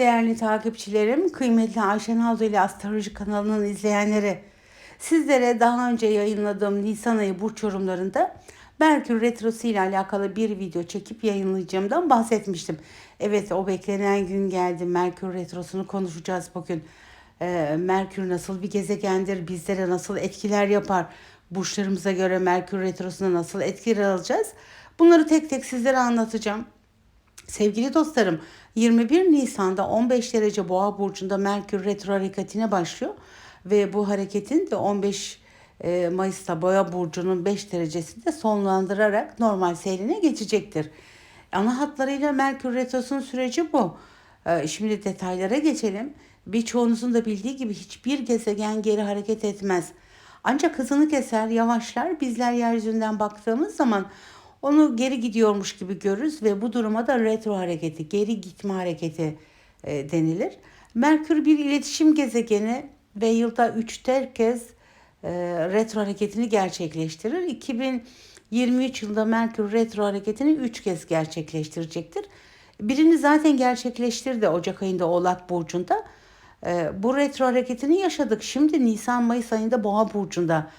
Değerli takipçilerim, kıymetli Ayşen Aldo ile Astroloji kanalının izleyenleri, sizlere daha önce yayınladığım Nisan ayı burç yorumlarında Merkür Retrosu ile alakalı bir video çekip yayınlayacağımdan bahsetmiştim. Evet o beklenen gün geldi. Merkür Retrosu'nu konuşacağız bugün. Ee, Merkür nasıl bir gezegendir, bizlere nasıl etkiler yapar, burçlarımıza göre Merkür Retrosu'na nasıl etkiler alacağız? Bunları tek tek sizlere anlatacağım. Sevgili dostlarım 21 Nisan'da 15 derece boğa burcunda Merkür retro hareketine başlıyor ve bu hareketin de 15 e, Mayıs'ta boğa burcunun 5 derecesinde sonlandırarak normal seyrine geçecektir. Ana hatlarıyla Merkür retrosunun süreci bu. E, Şimdi detaylara geçelim. Birçoğunuzun da bildiği gibi hiçbir gezegen geri hareket etmez. Ancak hızını keser, yavaşlar. Bizler yeryüzünden baktığımız zaman onu geri gidiyormuş gibi görürüz ve bu duruma da retro hareketi, geri gitme hareketi e, denilir. Merkür bir iletişim gezegeni ve yılda 3'ter kez e, retro hareketini gerçekleştirir. 2023 yılında Merkür retro hareketini 3 kez gerçekleştirecektir. Birini zaten gerçekleştirdi Ocak ayında Oğlak Burcu'nda. E, bu retro hareketini yaşadık. Şimdi Nisan-Mayıs ayında Boğa Burcu'nda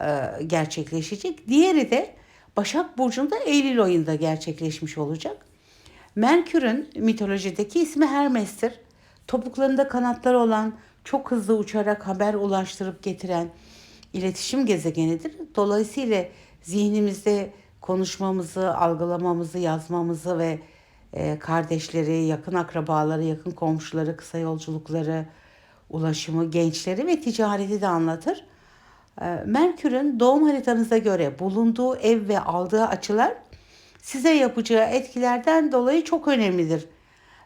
e, gerçekleşecek. Diğeri de Başak Burcu'nda Eylül ayında gerçekleşmiş olacak. Merkür'ün mitolojideki ismi Hermes'tir. Topuklarında kanatları olan, çok hızlı uçarak haber ulaştırıp getiren iletişim gezegenidir. Dolayısıyla zihnimizde konuşmamızı, algılamamızı, yazmamızı ve e, kardeşleri, yakın akrabaları, yakın komşuları, kısa yolculukları, ulaşımı, gençleri ve ticareti de anlatır. Ee, Merkür'ün doğum haritanıza göre bulunduğu ev ve aldığı açılar size yapacağı etkilerden dolayı çok önemlidir.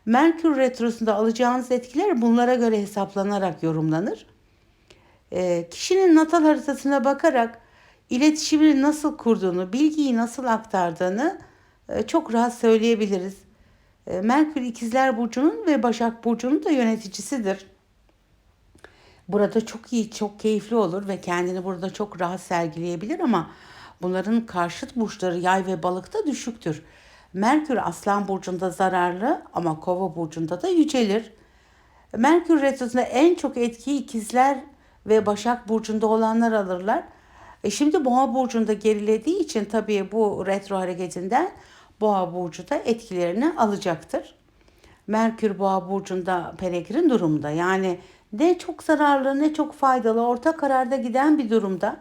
Merkür retrosunda alacağınız etkiler bunlara göre hesaplanarak yorumlanır. E, kişinin natal haritasına bakarak iletişimini nasıl kurduğunu, bilgiyi nasıl aktardığını e, çok rahat söyleyebiliriz. E, Merkür İkizler Burcu'nun ve Başak Burcu'nun da yöneticisidir. Burada çok iyi, çok keyifli olur ve kendini burada çok rahat sergileyebilir ama bunların karşıt burçları yay ve balıkta düşüktür. Merkür Aslan burcunda zararlı ama Kova burcunda da yücelir. Merkür retrosunda en çok etkiyi ikizler ve Başak burcunda olanlar alırlar. E şimdi Boğa burcunda gerilediği için tabii bu retro hareketinden Boğa burcu da etkilerini alacaktır. Merkür Boğa burcunda peregrin durumda. Yani ne çok zararlı ne çok faydalı orta kararda giden bir durumda.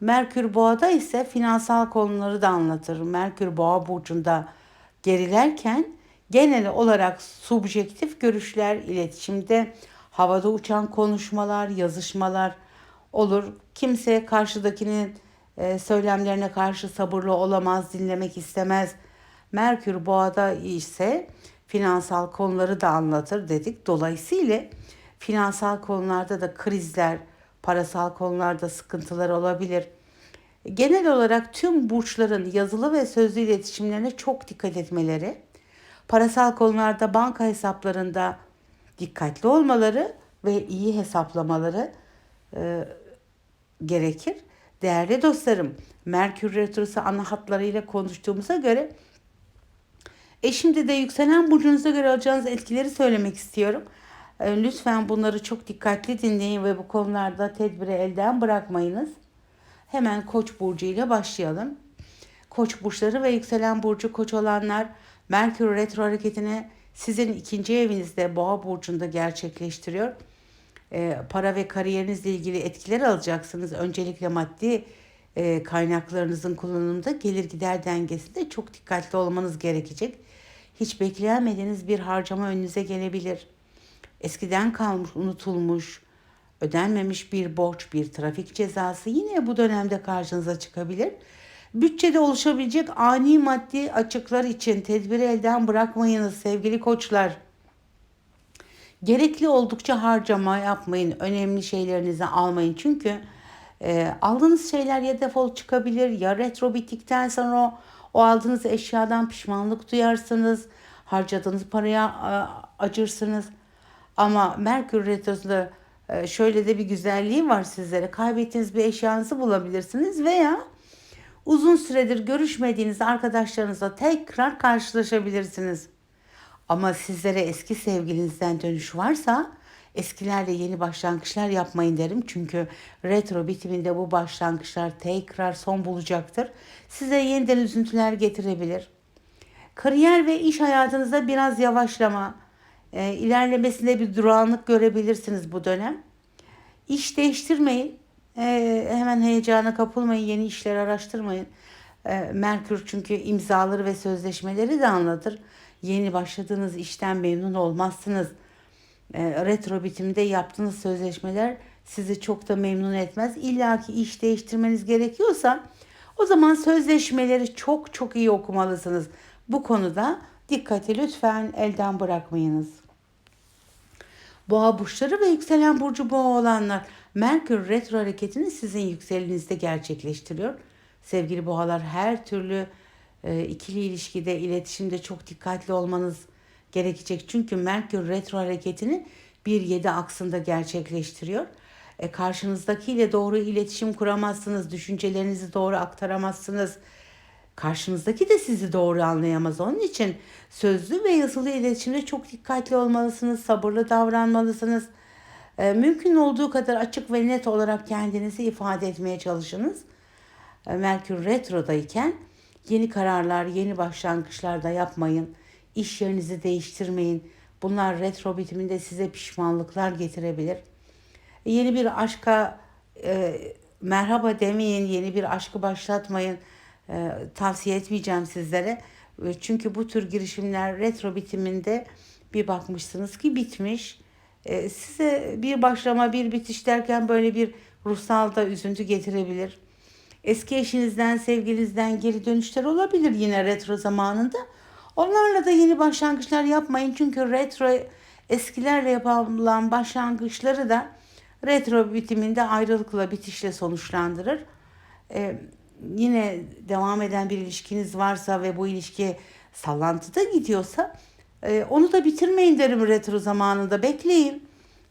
Merkür Boğa'da ise finansal konuları da anlatır. Merkür Boğa burcunda gerilerken genel olarak subjektif görüşler, iletişimde havada uçan konuşmalar, yazışmalar olur. Kimse karşıdakinin e, söylemlerine karşı sabırlı olamaz, dinlemek istemez. Merkür Boğa'da ise finansal konuları da anlatır dedik. Dolayısıyla finansal konularda da krizler, parasal konularda sıkıntılar olabilir. Genel olarak tüm burçların yazılı ve sözlü iletişimlerine çok dikkat etmeleri, parasal konularda banka hesaplarında dikkatli olmaları ve iyi hesaplamaları e, gerekir. Değerli dostlarım, Merkür Retrosu ana hatlarıyla konuştuğumuza göre e şimdi de yükselen burcunuza göre alacağınız etkileri söylemek istiyorum. E, lütfen bunları çok dikkatli dinleyin ve bu konularda tedbiri elden bırakmayınız. Hemen Koç burcu ile başlayalım. Koç burçları ve yükselen burcu Koç olanlar Merkür retro hareketini sizin ikinci evinizde Boğa burcunda gerçekleştiriyor. E, para ve kariyerinizle ilgili etkiler alacaksınız. Öncelikle maddi e, kaynaklarınızın kullanımında gelir gider dengesinde çok dikkatli olmanız gerekecek. Hiç beklenmediğiniz bir harcama önünüze gelebilir. Eskiden kalmış, unutulmuş, ödenmemiş bir borç, bir trafik cezası yine bu dönemde karşınıza çıkabilir. Bütçede oluşabilecek ani maddi açıklar için tedbiri elden bırakmayınız sevgili koçlar. Gerekli oldukça harcama yapmayın. Önemli şeylerinizi almayın. Çünkü e, aldığınız şeyler ya defol çıkabilir ya retro bittikten sonra o, o aldığınız eşyadan pişmanlık duyarsınız. Harcadığınız paraya e, acırsınız. Ama Merkür Retrosu'nda e, şöyle de bir güzelliği var sizlere. Kaybettiğiniz bir eşyanızı bulabilirsiniz veya uzun süredir görüşmediğiniz arkadaşlarınızla tekrar karşılaşabilirsiniz. Ama sizlere eski sevgilinizden dönüş varsa eskilerle yeni başlangıçlar yapmayın derim. Çünkü retro bitiminde bu başlangıçlar tekrar son bulacaktır. Size yeniden üzüntüler getirebilir. Kariyer ve iş hayatınızda biraz yavaşlama, e, ilerlemesinde bir durağanlık görebilirsiniz bu dönem. İş değiştirmeyin. E, hemen heyecana kapılmayın. Yeni işler araştırmayın. E, Merkür çünkü imzaları ve sözleşmeleri de anlatır. Yeni başladığınız işten memnun olmazsınız. E, retro bitimde yaptığınız sözleşmeler sizi çok da memnun etmez. İlla ki iş değiştirmeniz gerekiyorsa o zaman sözleşmeleri çok çok iyi okumalısınız. Bu konuda dikkati lütfen elden bırakmayınız. Boğa burçları ve yükselen burcu boğa olanlar Merkür retro hareketini sizin yükselenizde gerçekleştiriyor. Sevgili boğalar her türlü e, ikili ilişkide, iletişimde çok dikkatli olmanız gerekecek. Çünkü Merkür retro hareketini 1-7 aksında gerçekleştiriyor. E, karşınızdakiyle doğru iletişim kuramazsınız, düşüncelerinizi doğru aktaramazsınız. Karşınızdaki de sizi doğru anlayamaz. Onun için sözlü ve yazılı iletişimde çok dikkatli olmalısınız, sabırlı davranmalısınız. E, mümkün olduğu kadar açık ve net olarak kendinizi ifade etmeye çalışınız. E, Merkür retrodayken yeni kararlar, yeni başlangıçlar da yapmayın. İş yerinizi değiştirmeyin. Bunlar retro bitiminde size pişmanlıklar getirebilir. E, yeni bir aşka e, merhaba demeyin, yeni bir aşkı başlatmayın. E, tavsiye etmeyeceğim sizlere. E, çünkü bu tür girişimler retro bitiminde bir bakmışsınız ki bitmiş. E, size bir başlama bir bitiş derken böyle bir ruhsal da üzüntü getirebilir. Eski eşinizden, sevgilinizden geri dönüşler olabilir yine retro zamanında. Onlarla da yeni başlangıçlar yapmayın. Çünkü retro eskilerle yapılan başlangıçları da retro bitiminde ayrılıkla, bitişle sonuçlandırır. Ee, yine devam eden bir ilişkiniz varsa ve bu ilişki sallantıda gidiyorsa e, onu da bitirmeyin derim retro zamanında. Bekleyin.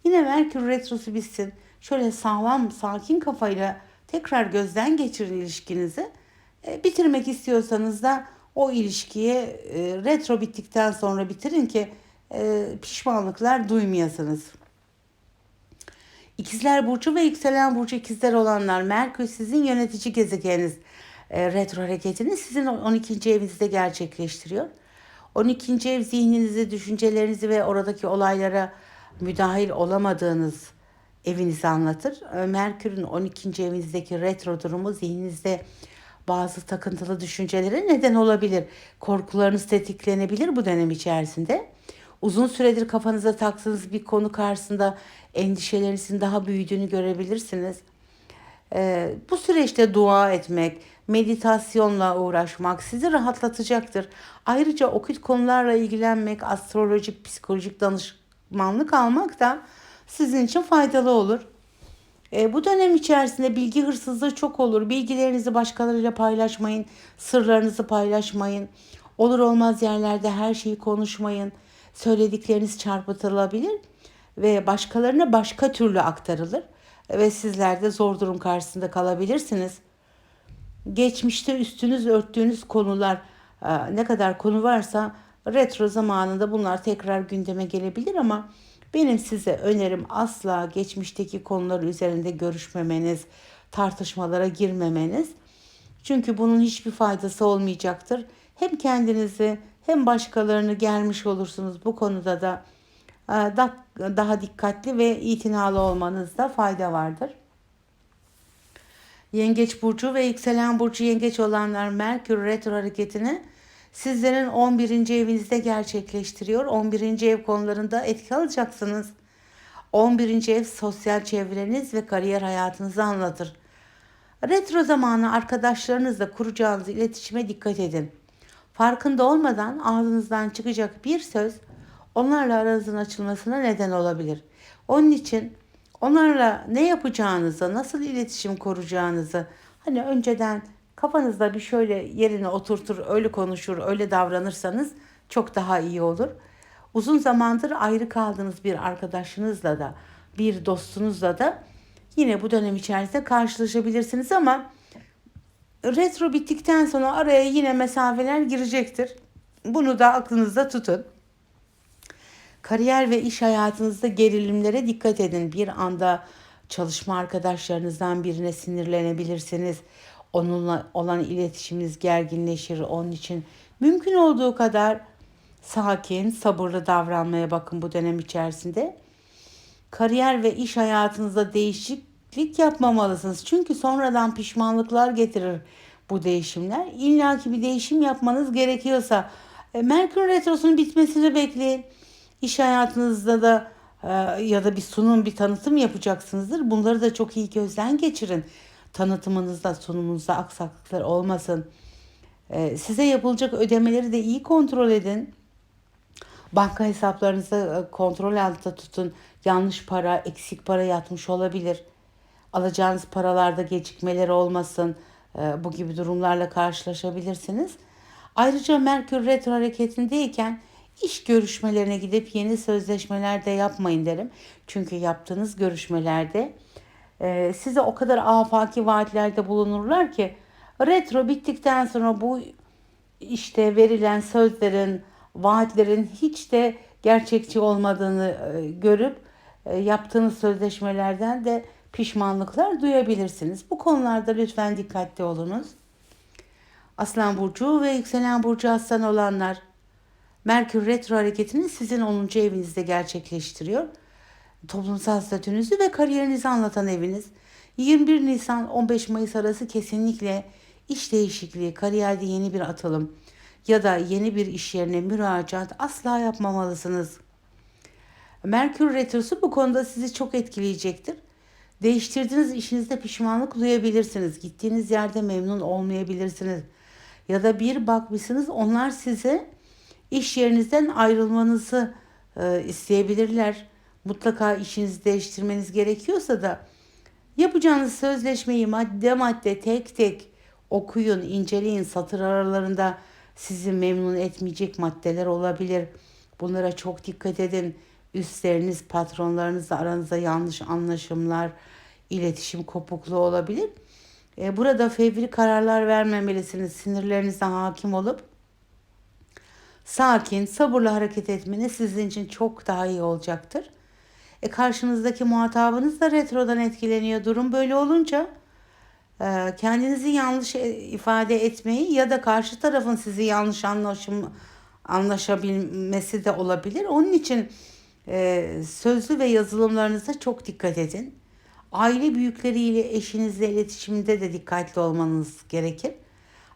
Yine Merkür retrosu bitsin. Şöyle sağlam, sakin kafayla tekrar gözden geçirin ilişkinizi. E, bitirmek istiyorsanız da o ilişkiye e, retro bittikten sonra bitirin ki e, pişmanlıklar duymayasınız. İkizler Burcu ve yükselen Burcu ikizler olanlar Merkür sizin yönetici gezegeniniz e, retro hareketini sizin 12. evinizde gerçekleştiriyor. 12. ev zihninizi, düşüncelerinizi ve oradaki olaylara müdahil olamadığınız evinizi anlatır. E, Merkür'ün 12. evinizdeki retro durumu zihninizde bazı takıntılı düşüncelere neden olabilir. Korkularınız tetiklenebilir bu dönem içerisinde. Uzun süredir kafanıza taktığınız bir konu karşısında endişelerinizin daha büyüdüğünü görebilirsiniz. Ee, bu süreçte dua etmek, meditasyonla uğraşmak sizi rahatlatacaktır. Ayrıca okült konularla ilgilenmek, astrolojik, psikolojik danışmanlık almak da sizin için faydalı olur. E, bu dönem içerisinde bilgi hırsızlığı çok olur. Bilgilerinizi başkalarıyla paylaşmayın, sırlarınızı paylaşmayın. Olur olmaz yerlerde her şeyi konuşmayın. Söyledikleriniz çarpıtılabilir ve başkalarına başka türlü aktarılır ve sizler de zor durum karşısında kalabilirsiniz. Geçmişte üstünüz örttüğünüz konular e, ne kadar konu varsa retro zamanında bunlar tekrar gündeme gelebilir ama benim size önerim asla geçmişteki konular üzerinde görüşmemeniz, tartışmalara girmemeniz. Çünkü bunun hiçbir faydası olmayacaktır. Hem kendinizi hem başkalarını gelmiş olursunuz. Bu konuda da e, daha dikkatli ve itinalı olmanızda fayda vardır. Yengeç burcu ve yükselen burcu yengeç olanlar Merkür retro hareketini sizlerin 11. evinizde gerçekleştiriyor. 11. ev konularında etki alacaksınız. 11. ev sosyal çevreniz ve kariyer hayatınızı anlatır. Retro zamanı arkadaşlarınızla kuracağınız iletişime dikkat edin. Farkında olmadan ağzınızdan çıkacak bir söz onlarla aranızın açılmasına neden olabilir. Onun için onlarla ne yapacağınızı, nasıl iletişim kuracağınızı hani önceden kafanızda bir şöyle yerine oturtur, öyle konuşur, öyle davranırsanız çok daha iyi olur. Uzun zamandır ayrı kaldığınız bir arkadaşınızla da, bir dostunuzla da yine bu dönem içerisinde karşılaşabilirsiniz ama retro bittikten sonra araya yine mesafeler girecektir. Bunu da aklınızda tutun. Kariyer ve iş hayatınızda gerilimlere dikkat edin. Bir anda çalışma arkadaşlarınızdan birine sinirlenebilirsiniz. Onunla olan iletişiminiz gerginleşir. Onun için mümkün olduğu kadar sakin, sabırlı davranmaya bakın bu dönem içerisinde. Kariyer ve iş hayatınızda değişiklik yapmamalısınız. Çünkü sonradan pişmanlıklar getirir bu değişimler. İlla ki bir değişim yapmanız gerekiyorsa e, Merkür Retrosu'nun bitmesini bekleyin. İş hayatınızda da e, ya da bir sunum, bir tanıtım yapacaksınızdır. Bunları da çok iyi gözden geçirin. Tanıtımınızda, sunumunuzda aksaklıklar olmasın. E, size yapılacak ödemeleri de iyi kontrol edin. Banka hesaplarınızı kontrol altında tutun. Yanlış para, eksik para yatmış olabilir. Alacağınız paralarda gecikmeler olmasın. E, Bu gibi durumlarla karşılaşabilirsiniz. Ayrıca Merkür retro hareketindeyken iş görüşmelerine gidip yeni sözleşmeler de yapmayın derim. Çünkü yaptığınız görüşmelerde e, size o kadar afaki vaatlerde bulunurlar ki retro bittikten sonra bu işte verilen sözlerin, vaatlerin hiç de gerçekçi olmadığını e, görüp yaptığınız sözleşmelerden de pişmanlıklar duyabilirsiniz. Bu konularda lütfen dikkatli olunuz. Aslan burcu ve yükselen burcu aslan olanlar Merkür retro hareketini sizin 10. evinizde gerçekleştiriyor. Toplumsal statünüzü ve kariyerinizi anlatan eviniz. 21 Nisan 15 Mayıs arası kesinlikle iş değişikliği, kariyerde yeni bir atılım ya da yeni bir iş yerine müracaat asla yapmamalısınız. Merkür Retrosu bu konuda sizi çok etkileyecektir. Değiştirdiğiniz işinizde pişmanlık duyabilirsiniz. Gittiğiniz yerde memnun olmayabilirsiniz. Ya da bir bakmışsınız onlar size iş yerinizden ayrılmanızı e, isteyebilirler. Mutlaka işinizi değiştirmeniz gerekiyorsa da yapacağınız sözleşmeyi madde madde tek tek okuyun, inceleyin. Satır aralarında sizi memnun etmeyecek maddeler olabilir. Bunlara çok dikkat edin. Üstleriniz, patronlarınızla aranızda yanlış anlaşımlar, iletişim kopukluğu olabilir. E, burada fevri kararlar vermemelisiniz. Sinirlerinize hakim olup sakin, sabırla hareket etmeniz sizin için çok daha iyi olacaktır. E, karşınızdaki muhatabınız da retrodan etkileniyor. Durum böyle olunca e, kendinizi yanlış e, ifade etmeyi ya da karşı tarafın sizi yanlış anlaşım anlaşabilmesi de olabilir. Onun için e, sözlü ve yazılımlarınıza çok dikkat edin. Aile büyükleriyle eşinizle iletişimde de dikkatli olmanız gerekir.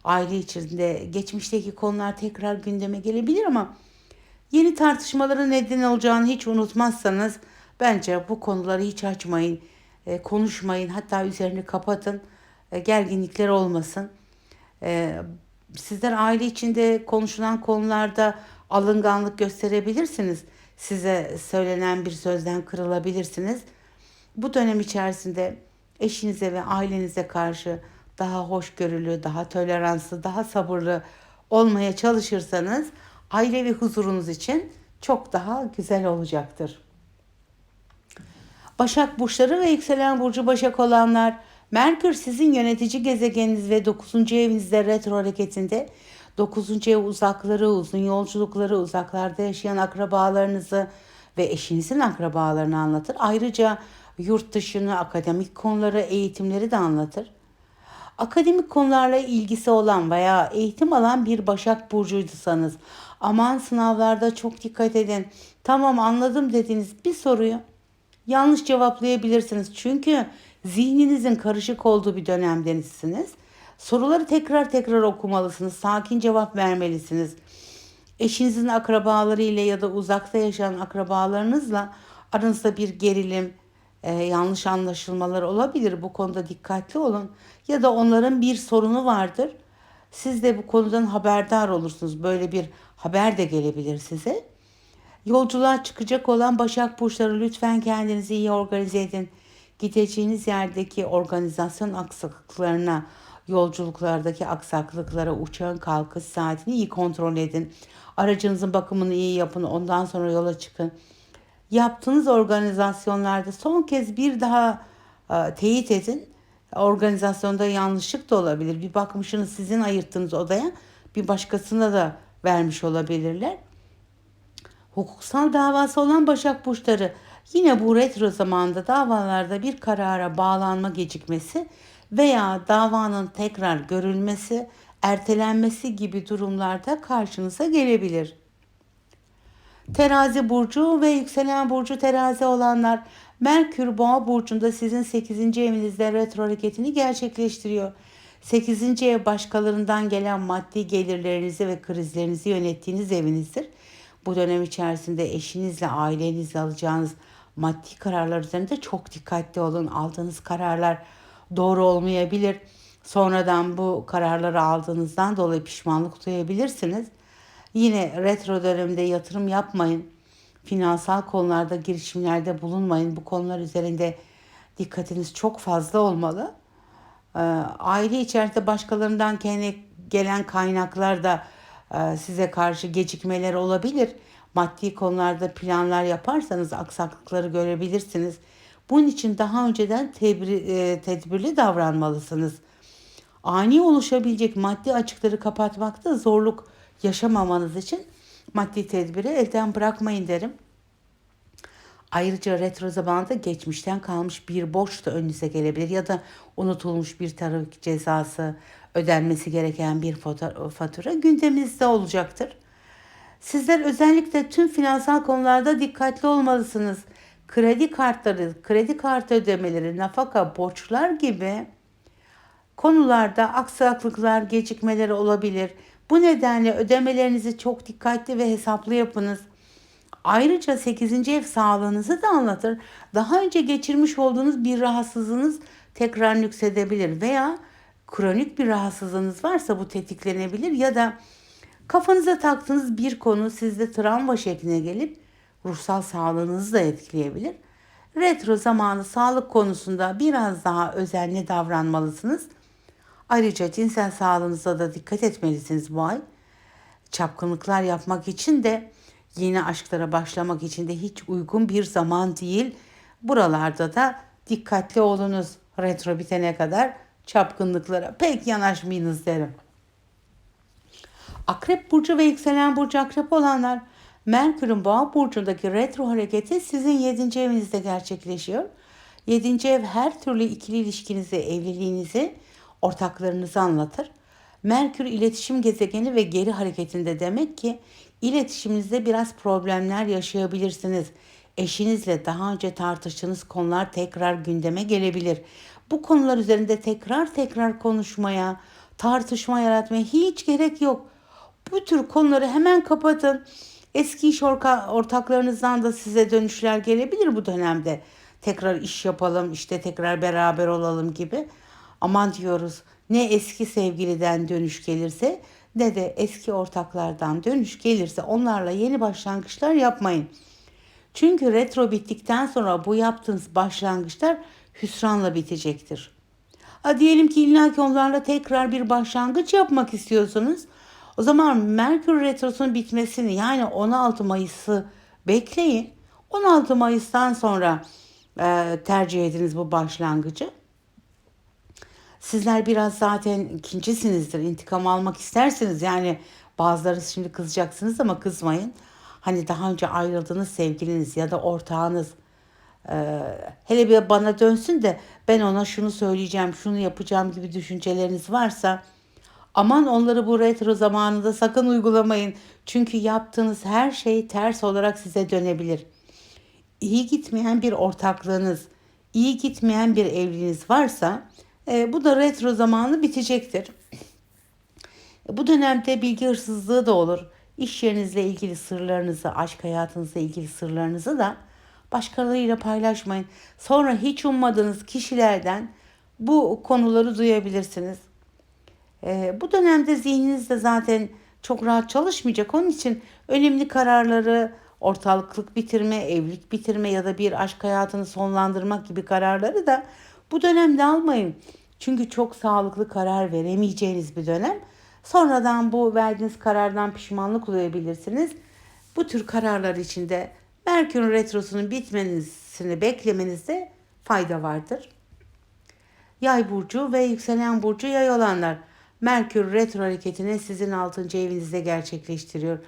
Aile içinde geçmişteki konular tekrar gündeme gelebilir ama yeni tartışmaların neden olacağını hiç unutmazsanız bence bu konuları hiç açmayın, e, konuşmayın, hatta üzerini kapatın, e, gerginlikler olmasın. E, sizler aile içinde konuşulan konularda alınganlık gösterebilirsiniz. Size söylenen bir sözden kırılabilirsiniz. Bu dönem içerisinde eşinize ve ailenize karşı daha hoşgörülü, daha toleranslı, daha sabırlı olmaya çalışırsanız ailevi huzurunuz için çok daha güzel olacaktır. Başak burçları ve yükselen burcu Başak olanlar Merkür sizin yönetici gezegeniniz ve 9. evinizde retro hareketinde 9. ev uzakları, uzun yolculukları, uzaklarda yaşayan akrabalarınızı ve eşinizin akrabalarını anlatır. Ayrıca yurt dışını, akademik konuları, eğitimleri de anlatır. Akademik konularla ilgisi olan veya eğitim alan bir Başak Burcuysanız aman sınavlarda çok dikkat edin. Tamam anladım dediğiniz bir soruyu yanlış cevaplayabilirsiniz. Çünkü zihninizin karışık olduğu bir dönemdenisiniz. Soruları tekrar tekrar okumalısınız. Sakin cevap vermelisiniz. Eşinizin akrabaları ile ya da uzakta yaşayan akrabalarınızla aranızda bir gerilim, e, yanlış anlaşılmalar olabilir. Bu konuda dikkatli olun. Ya da onların bir sorunu vardır. Siz de bu konudan haberdar olursunuz. Böyle bir haber de gelebilir size. Yolculuğa çıkacak olan Başak Burçları lütfen kendinizi iyi organize edin. Gideceğiniz yerdeki organizasyon aksaklıklarına, yolculuklardaki aksaklıklara, uçağın kalkış saatini iyi kontrol edin. Aracınızın bakımını iyi yapın. Ondan sonra yola çıkın. Yaptığınız organizasyonlarda son kez bir daha e, teyit edin. Organizasyonda yanlışlık da olabilir. Bir bakmışsınız sizin ayırttığınız odaya bir başkasına da vermiş olabilirler Hukuksal davası olan Başak Burçları yine bu retro zamanda davalarda bir karara bağlanma gecikmesi veya davanın tekrar görülmesi, ertelenmesi gibi durumlarda karşınıza gelebilir. Terazi burcu ve yükselen burcu terazi olanlar Merkür Boğa burcunda sizin 8. evinizde retro hareketini gerçekleştiriyor. 8. ev başkalarından gelen maddi gelirlerinizi ve krizlerinizi yönettiğiniz evinizdir. Bu dönem içerisinde eşinizle, ailenizle alacağınız maddi kararlar üzerinde çok dikkatli olun. Aldığınız kararlar doğru olmayabilir. Sonradan bu kararları aldığınızdan dolayı pişmanlık duyabilirsiniz. Yine retro dönemde yatırım yapmayın. Finansal konularda girişimlerde bulunmayın. Bu konular üzerinde dikkatiniz çok fazla olmalı. Ee, aile içerisinde başkalarından gelen kaynaklar da e, size karşı gecikmeler olabilir. Maddi konularda planlar yaparsanız aksaklıkları görebilirsiniz. Bunun için daha önceden tebri, e, tedbirli davranmalısınız. Ani oluşabilecek maddi açıkları kapatmakta zorluk yaşamamanız için maddi tedbiri elden bırakmayın derim. Ayrıca retro zamanda geçmişten kalmış bir borç da önünüze gelebilir ya da unutulmuş bir trafik cezası, ödenmesi gereken bir fatura gündeminizde olacaktır. Sizler özellikle tüm finansal konularda dikkatli olmalısınız. Kredi kartları, kredi kartı ödemeleri, nafaka, borçlar gibi konularda aksaklıklar, gecikmeleri olabilir. Bu nedenle ödemelerinizi çok dikkatli ve hesaplı yapınız. Ayrıca 8. ev sağlığınızı da anlatır. Daha önce geçirmiş olduğunuz bir rahatsızlığınız tekrar nüksedebilir veya kronik bir rahatsızlığınız varsa bu tetiklenebilir ya da kafanıza taktığınız bir konu sizde travma şekline gelip ruhsal sağlığınızı da etkileyebilir. Retro zamanı sağlık konusunda biraz daha özenli davranmalısınız. Ayrıca cinsel sağlığınıza da dikkat etmelisiniz bu ay. Çapkınlıklar yapmak için de yeni aşklara başlamak için de hiç uygun bir zaman değil. Buralarda da dikkatli olunuz. Retro bitene kadar çapkınlıklara pek yanaşmayınız derim. Akrep burcu ve yükselen burcu akrep olanlar Merkür'ün boğa burcundaki retro hareketi sizin 7. evinizde gerçekleşiyor. 7. ev her türlü ikili ilişkinizi, evliliğinizi, ortaklarınızı anlatır. Merkür iletişim gezegeni ve geri hareketinde demek ki iletişiminizde biraz problemler yaşayabilirsiniz. Eşinizle daha önce tartıştığınız konular tekrar gündeme gelebilir. Bu konular üzerinde tekrar tekrar konuşmaya, tartışma yaratmaya hiç gerek yok. Bu tür konuları hemen kapatın. Eski iş ortaklarınızdan da size dönüşler gelebilir bu dönemde. Tekrar iş yapalım, işte tekrar beraber olalım gibi. Aman diyoruz ne eski sevgiliden dönüş gelirse ne de eski ortaklardan dönüş gelirse onlarla yeni başlangıçlar yapmayın. Çünkü retro bittikten sonra bu yaptığınız başlangıçlar hüsranla bitecektir. Ha diyelim ki illa ki onlarla tekrar bir başlangıç yapmak istiyorsunuz. O zaman Merkür Retrosu'nun bitmesini yani 16 Mayıs'ı bekleyin. 16 Mayıs'tan sonra e, tercih ediniz bu başlangıcı. Sizler biraz zaten ikincisinizdir. İntikam almak istersiniz. Yani bazıları şimdi kızacaksınız ama kızmayın. Hani daha önce ayrıldığınız sevgiliniz ya da ortağınız e, hele bir bana dönsün de ben ona şunu söyleyeceğim, şunu yapacağım gibi düşünceleriniz varsa aman onları bu retro zamanında sakın uygulamayın. Çünkü yaptığınız her şey ters olarak size dönebilir. İyi gitmeyen bir ortaklığınız, iyi gitmeyen bir evliliğiniz varsa e, bu da retro zamanı bitecektir. Bu dönemde bilgi hırsızlığı da olur. İş yerinizle ilgili sırlarınızı, aşk hayatınızla ilgili sırlarınızı da başkalarıyla paylaşmayın. Sonra hiç ummadığınız kişilerden bu konuları duyabilirsiniz. E, bu dönemde zihniniz de zaten çok rahat çalışmayacak. Onun için önemli kararları, ortalıklık bitirme, evlilik bitirme ya da bir aşk hayatını sonlandırmak gibi kararları da bu dönemde almayın. Çünkü çok sağlıklı karar veremeyeceğiniz bir dönem. Sonradan bu verdiğiniz karardan pişmanlık duyabilirsiniz. Bu tür kararlar içinde Merkür Retrosu'nun bitmesini beklemenizde fayda vardır. Yay burcu ve yükselen burcu yay olanlar Merkür retro hareketini sizin 6. evinizde gerçekleştiriyor.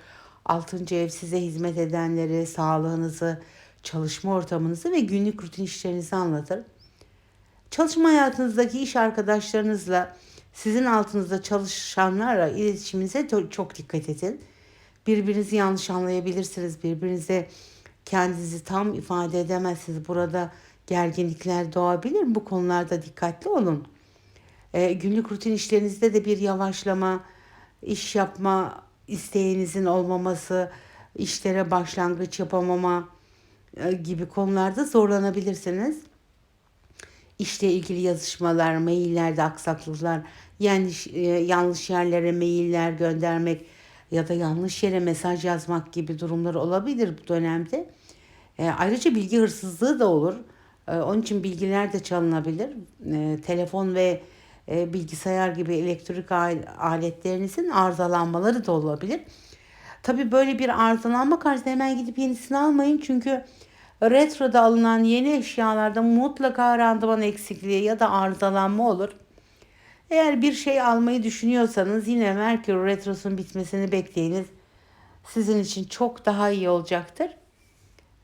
Altıncı ev size hizmet edenleri, sağlığınızı, çalışma ortamınızı ve günlük rutin işlerinizi anlatır. Çalışma hayatınızdaki iş arkadaşlarınızla, sizin altınızda çalışanlarla iletişiminize çok dikkat edin. Birbirinizi yanlış anlayabilirsiniz. Birbirinize kendinizi tam ifade edemezsiniz. Burada gerginlikler doğabilir. Bu konularda dikkatli olun. E, günlük rutin işlerinizde de bir yavaşlama, iş yapma isteğinizin olmaması, işlere başlangıç yapamama e, gibi konularda zorlanabilirsiniz. İşle ilgili yazışmalar, maillerde aksaklıklar, yanlış, e, yanlış yerlere mailler göndermek ya da yanlış yere mesaj yazmak gibi durumlar olabilir bu dönemde. E, ayrıca bilgi hırsızlığı da olur. E, onun için bilgiler de çalınabilir. E, telefon ve e, bilgisayar gibi elektrik aletlerinizin arızalanmaları da olabilir. Tabi böyle bir arızalanma karşısında hemen gidip yenisini almayın. Çünkü retroda alınan yeni eşyalarda mutlaka randıman eksikliği ya da arızalanma olur. Eğer bir şey almayı düşünüyorsanız yine Merkür Retrosu'nun bitmesini bekleyiniz. Sizin için çok daha iyi olacaktır.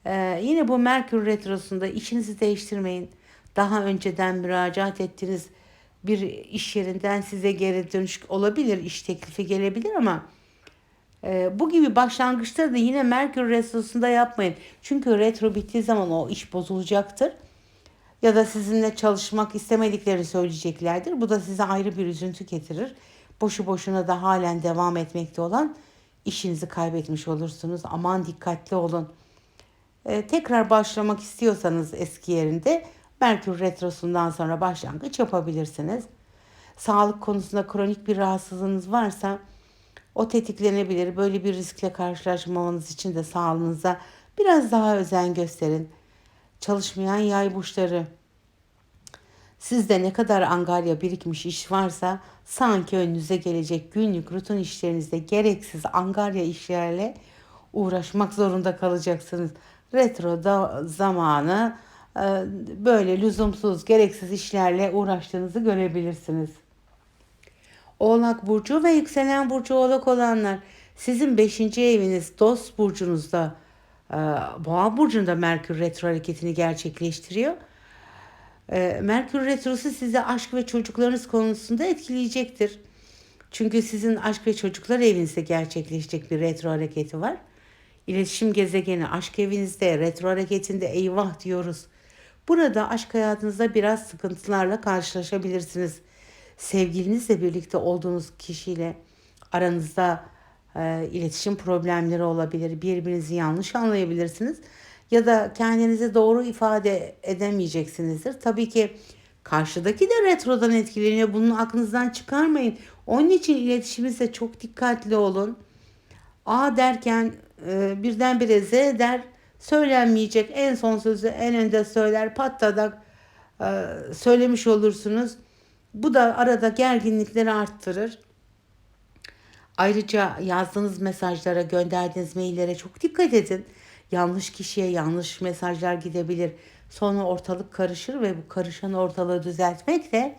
Ee, yine bu Merkür Retrosu'nda işinizi değiştirmeyin. Daha önceden müracaat ettiğiniz bir iş yerinden size geri dönüş olabilir, iş teklifi gelebilir ama e, bu gibi başlangıçları da yine Merkür Retrosu'nda yapmayın. Çünkü retro bittiği zaman o iş bozulacaktır. Ya da sizinle çalışmak istemediklerini söyleyeceklerdir. Bu da size ayrı bir üzüntü getirir. Boşu boşuna da halen devam etmekte olan işinizi kaybetmiş olursunuz. Aman dikkatli olun. Ee, tekrar başlamak istiyorsanız eski yerinde Merkür Retrosu'ndan sonra başlangıç yapabilirsiniz. Sağlık konusunda kronik bir rahatsızlığınız varsa o tetiklenebilir. Böyle bir riskle karşılaşmamanız için de sağlığınıza biraz daha özen gösterin. Çalışmayan yay burçları. Sizde ne kadar angarya birikmiş iş varsa sanki önünüze gelecek günlük rutin işlerinizde gereksiz angarya işlerle uğraşmak zorunda kalacaksınız. Retro da zamanı böyle lüzumsuz, gereksiz işlerle uğraştığınızı görebilirsiniz. Oğlak burcu ve yükselen burcu oğlak olanlar sizin 5. eviniz dost burcunuzda e, boğa burcunda Merkür retro hareketini gerçekleştiriyor. E, Merkür retrosu size aşk ve çocuklarınız konusunda etkileyecektir. Çünkü sizin aşk ve çocuklar evinizde gerçekleşecek bir retro hareketi var. İletişim gezegeni aşk evinizde retro hareketinde eyvah diyoruz. Burada aşk hayatınızda biraz sıkıntılarla karşılaşabilirsiniz. Sevgilinizle birlikte olduğunuz kişiyle aranızda e, iletişim problemleri olabilir. Birbirinizi yanlış anlayabilirsiniz. Ya da kendinizi doğru ifade edemeyeceksinizdir. Tabii ki karşıdaki de retrodan etkileniyor. Bunu aklınızdan çıkarmayın. Onun için iletişiminizde çok dikkatli olun. A derken e, birdenbire Z der söylenmeyecek en son sözü en önde söyler patladak e, söylemiş olursunuz. Bu da arada gerginlikleri arttırır. Ayrıca yazdığınız mesajlara, gönderdiğiniz maillere çok dikkat edin. Yanlış kişiye yanlış mesajlar gidebilir. Sonra ortalık karışır ve bu karışan ortalığı düzeltmek de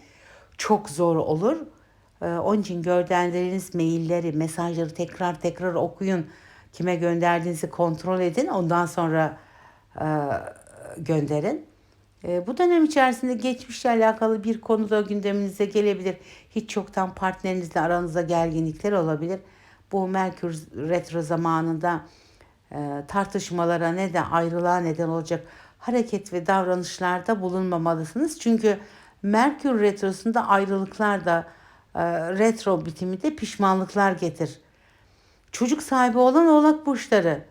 çok zor olur. Ee, onun için gönderdiğiniz mailleri, mesajları tekrar tekrar okuyun kime gönderdiğinizi kontrol edin. Ondan sonra e, gönderin. E, bu dönem içerisinde geçmişle alakalı bir konu da gündeminize gelebilir. Hiç çoktan partnerinizle aranızda gerginlikler olabilir. Bu Merkür retro zamanında e, tartışmalara ne de ayrılığa neden olacak hareket ve davranışlarda bulunmamalısınız. Çünkü Merkür retrosunda ayrılıklar da e, retro bitiminde pişmanlıklar getir. Çocuk sahibi olan oğlak burçları.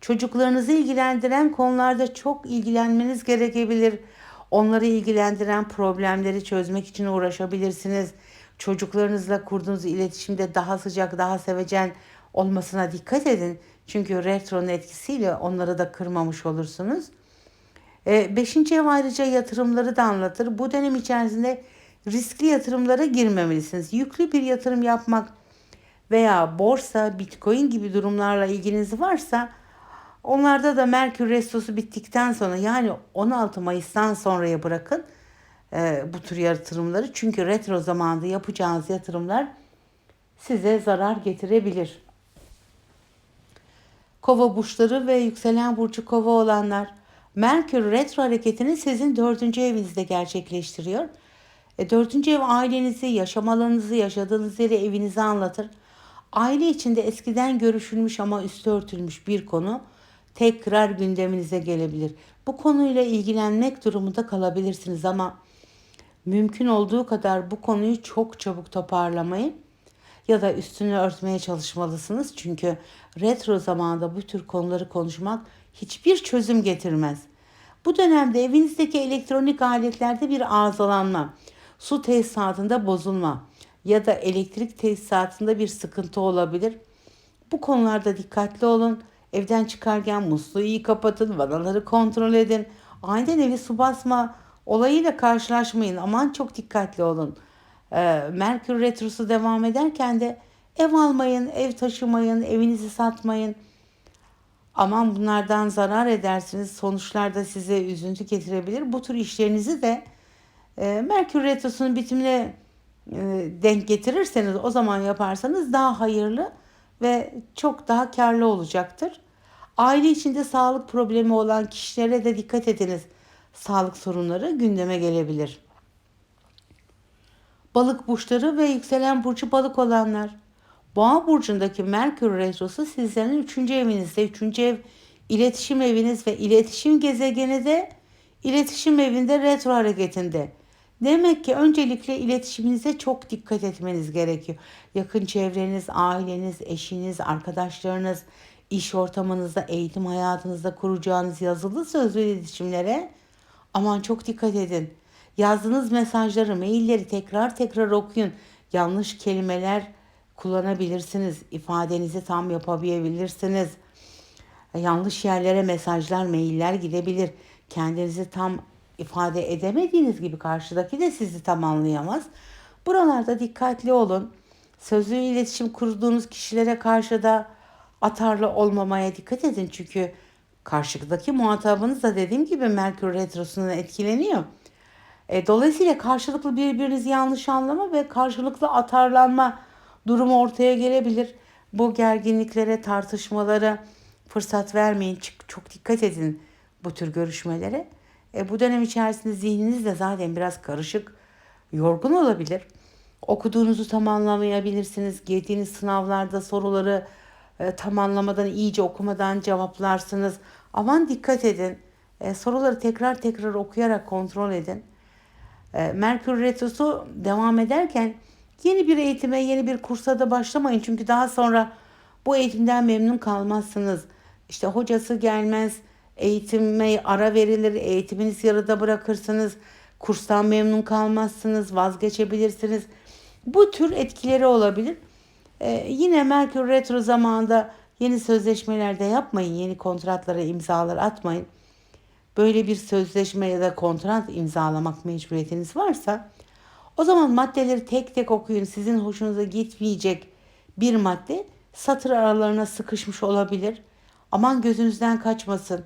Çocuklarınızı ilgilendiren konularda çok ilgilenmeniz gerekebilir. Onları ilgilendiren problemleri çözmek için uğraşabilirsiniz. Çocuklarınızla kurduğunuz iletişimde daha sıcak, daha sevecen olmasına dikkat edin. Çünkü retronun etkisiyle onları da kırmamış olursunuz. E, beşinci ev ayrıca yatırımları da anlatır. Bu dönem içerisinde riskli yatırımlara girmemelisiniz. Yüklü bir yatırım yapmak veya borsa, bitcoin gibi durumlarla ilginiz varsa onlarda da Merkür Restosu bittikten sonra yani 16 Mayıs'tan sonraya bırakın e, bu tür yatırımları. Çünkü retro zamanında yapacağınız yatırımlar size zarar getirebilir. Kova burçları ve yükselen burcu kova olanlar. Merkür retro hareketini sizin dördüncü evinizde gerçekleştiriyor. E, dördüncü ev ailenizi, yaşam alanınızı, yaşadığınız yeri, evinizi anlatır. Aile içinde eskiden görüşülmüş ama üstü örtülmüş bir konu tekrar gündeminize gelebilir. Bu konuyla ilgilenmek durumunda kalabilirsiniz ama mümkün olduğu kadar bu konuyu çok çabuk toparlamayın ya da üstünü örtmeye çalışmalısınız. Çünkü retro zamanında bu tür konuları konuşmak hiçbir çözüm getirmez. Bu dönemde evinizdeki elektronik aletlerde bir arızalanma, su tesisatında bozulma ya da elektrik tesisatında bir sıkıntı olabilir. Bu konularda dikkatli olun. Evden çıkarken musluğu iyi kapatın, vanaları kontrol edin. Aniden evi su basma olayıyla karşılaşmayın. Aman çok dikkatli olun. Ee, Merkür Retrosu devam ederken de ev almayın, ev taşımayın, evinizi satmayın. Aman bunlardan zarar edersiniz. Sonuçlar da size üzüntü getirebilir. Bu tür işlerinizi de e, Merkür Retrosu'nun bitimine denk getirirseniz o zaman yaparsanız daha hayırlı ve çok daha karlı olacaktır. Aile içinde sağlık problemi olan kişilere de dikkat ediniz. Sağlık sorunları gündeme gelebilir. Balık burçları ve yükselen burcu balık olanlar. Boğa burcundaki Merkür retrosu sizlerin 3. evinizde. 3. ev iletişim eviniz ve iletişim gezegeni de iletişim evinde retro hareketinde. Demek ki öncelikle iletişiminize çok dikkat etmeniz gerekiyor. Yakın çevreniz, aileniz, eşiniz, arkadaşlarınız, iş ortamınızda, eğitim hayatınızda kuracağınız yazılı sözlü iletişimlere aman çok dikkat edin. Yazdığınız mesajları, mailleri tekrar tekrar okuyun. Yanlış kelimeler kullanabilirsiniz. İfadenizi tam yapabilirsiniz. Yanlış yerlere mesajlar, mailler gidebilir. Kendinizi tam ifade edemediğiniz gibi karşıdaki de sizi tam anlayamaz. Buralarda dikkatli olun. Sözlü iletişim kurduğunuz kişilere karşı da atarlı olmamaya dikkat edin. Çünkü karşıdaki muhatabınız da dediğim gibi Merkür Retrosu'ndan etkileniyor. E, dolayısıyla karşılıklı birbirinizi yanlış anlama ve karşılıklı atarlanma durumu ortaya gelebilir. Bu gerginliklere, tartışmalara fırsat vermeyin. Çok dikkat edin bu tür görüşmelere. E, bu dönem içerisinde zihniniz de zaten biraz karışık, yorgun olabilir. Okuduğunuzu tamamlamayabilirsiniz. Girdiğiniz sınavlarda soruları e, tamamlamadan, iyice okumadan cevaplarsınız. Aman dikkat edin. E, soruları tekrar tekrar okuyarak kontrol edin. E, Merkür Retrosu devam ederken yeni bir eğitime, yeni bir kursa da başlamayın. Çünkü daha sonra bu eğitimden memnun kalmazsınız. İşte hocası gelmez, eğitime ara verilir, eğitiminiz yarıda bırakırsınız, kurstan memnun kalmazsınız, vazgeçebilirsiniz. Bu tür etkileri olabilir. Ee, yine Merkür Retro zamanında yeni sözleşmelerde yapmayın, yeni kontratlara imzalar atmayın. Böyle bir sözleşme ya da kontrat imzalamak mecburiyetiniz varsa o zaman maddeleri tek tek okuyun. Sizin hoşunuza gitmeyecek bir madde satır aralarına sıkışmış olabilir. Aman gözünüzden kaçmasın.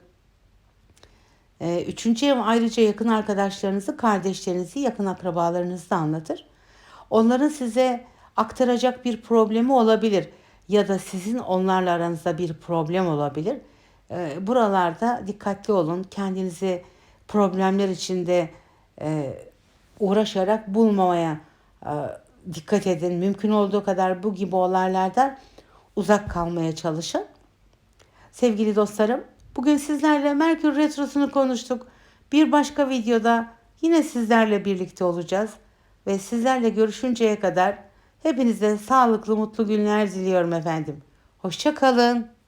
Ee, üçüncü ev ayrıca yakın arkadaşlarınızı, kardeşlerinizi, yakın akrabalarınızı da anlatır. Onların size aktaracak bir problemi olabilir ya da sizin onlarla aranızda bir problem olabilir. Ee, buralarda dikkatli olun. Kendinizi problemler içinde e, uğraşarak bulmamaya e, dikkat edin. Mümkün olduğu kadar bu gibi olaylardan uzak kalmaya çalışın. Sevgili dostlarım, bugün sizlerle Merkür Retrosu'nu konuştuk. Bir başka videoda yine sizlerle birlikte olacağız. Ve sizlerle görüşünceye kadar hepinize sağlıklı, mutlu günler diliyorum efendim. Hoşçakalın.